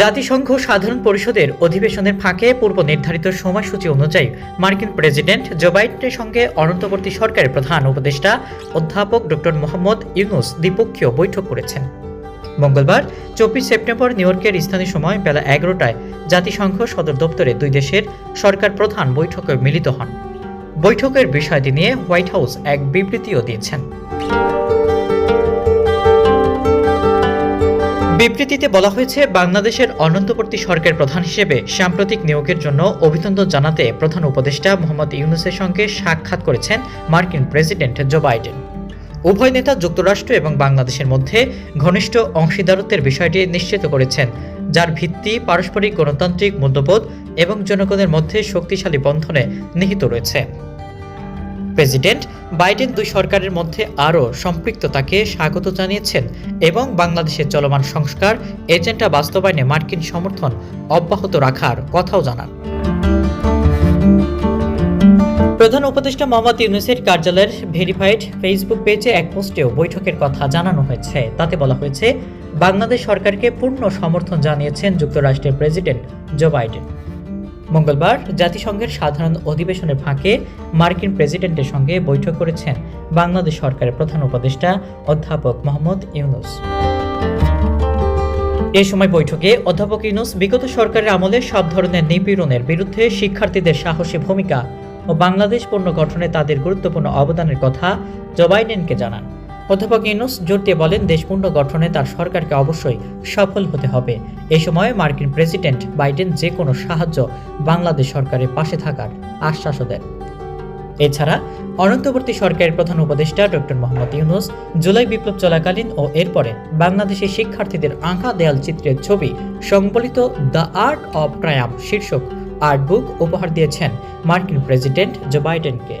জাতিসংঘ সাধারণ পরিষদের অধিবেশনের ফাঁকে পূর্ব নির্ধারিত সময়সূচি অনুযায়ী মার্কিন প্রেসিডেন্ট জো বাইডেনের সঙ্গে অনন্তবর্তী সরকারের প্রধান উপদেষ্টা অধ্যাপক ডক্টর মোহাম্মদ ইউনুস দ্বিপক্ষীয় বৈঠক করেছেন। মঙ্গলবার, চব্বিশ সেপ্টেম্বর নিউ ইয়র্কের স্থানীয় সময় বেলা এগারোটায় জাতিসংঘ সদর দপ্তরে দুই দেশের সরকার প্রধান বৈঠকে মিলিত হন। বৈঠকের বিষয়টি নিয়ে হোয়াইট হাউস এক বিবৃতিও দিয়েছেন। বিবৃতিতে বলা হয়েছে, বাংলাদেশের অনন্তবর্তী সরকার প্রধান হিসেবে সাম্প্রতিক নিয়োগের জন্য অভিনন্দন জানাতে প্রধান উপদেষ্টা মোহাম্মদ ইউনুসের সঙ্গে সাক্ষাৎ করেছেন মার্কিন প্রেসিডেন্ট জো বাইডেন। উভয় নেতা যুক্তরাষ্ট্র এবং বাংলাদেশের মধ্যে ঘনিষ্ঠ অংশীদারত্বের বিষয়টি নিশ্চিত করেছেন, যার ভিত্তি পারস্পরিক গণতান্ত্রিক মূল্যবোধ এবং জনগণের মধ্যে শক্তিশালী বন্ধনে নিহিত রয়েছে। প্রেসিডেন্ট বাইডেন দুই সরকারের মধ্যে আরও সম্পৃক্ততাকে স্বাগত জানিয়েছেন এবং বাংলাদেশের চলমান সংস্কার, এজেন্ডা বাস্তবায়নে মার্কিন সমর্থন অব্যাহত রাখার কথাও জানান। প্রধান উপদেষ্টা মোহাম্মদ ইউনুসের কার্যালয়ের ভেরিফাইড ফেসবুক পেজে এক পোস্টেও বৈঠকের কথা জানানো হয়েছে। তাতে বলা হয়েছে, বাংলাদেশ সরকারকে পূর্ণ সমর্থন জানিয়েছেন যুক্তরাষ্ট্রের প্রেসিডেন্ট জো বাইডেন। মঙ্গলবার জাতিসংঘের সাধারণ অধিবেশনের ফাঁকে মার্কিন প্রেসিডেন্টের সঙ্গে বৈঠক করেছেন বাংলাদেশ সরকারের প্রধান উপদেষ্টা অধ্যাপক মোহাম্মদ ইউনুস। এ সময় বৈঠকে অধ্যাপক ইউনুস বিগত সরকারের আমলে সব ধরনের নিপীড়নের বিরুদ্ধে শিক্ষার্থীদের সাহসী ভূমিকা ও বাংলাদেশ পুনর্গঠনে তাদের গুরুত্বপূর্ণ অবদানের কথা জো জানান। অধ্যাপক ইউনুস জোর দিয়ে বলেন দেশ পুনর্গঠনে তার সরকারকে অবশ্যই সফল হতে হবে। এই সময় মার্কিন প্রেসিডেন্ট বাইডেন যে কোনো সাহায্য বাংলাদেশ সরকারের পাশে থাকার আশ্বাসও দেন। এছাড়া, অনন্তবর্তী সরকারের প্রধান উপদেষ্টা ডক্টর মোহাম্মদ ইউনুস জুলাই বিপ্লব চলাকালীন ও এরপরে বাংলাদেশের শিক্ষার্থীদের আঁকা দেয়াল চিত্রের ছবি সংবলিত দ্য আর্ট অব ট্রায়াম শীর্ষক আর্ট বুক উপহার দিয়েছেন মার্কিন প্রেসিডেন্ট জো বাইডেনকে।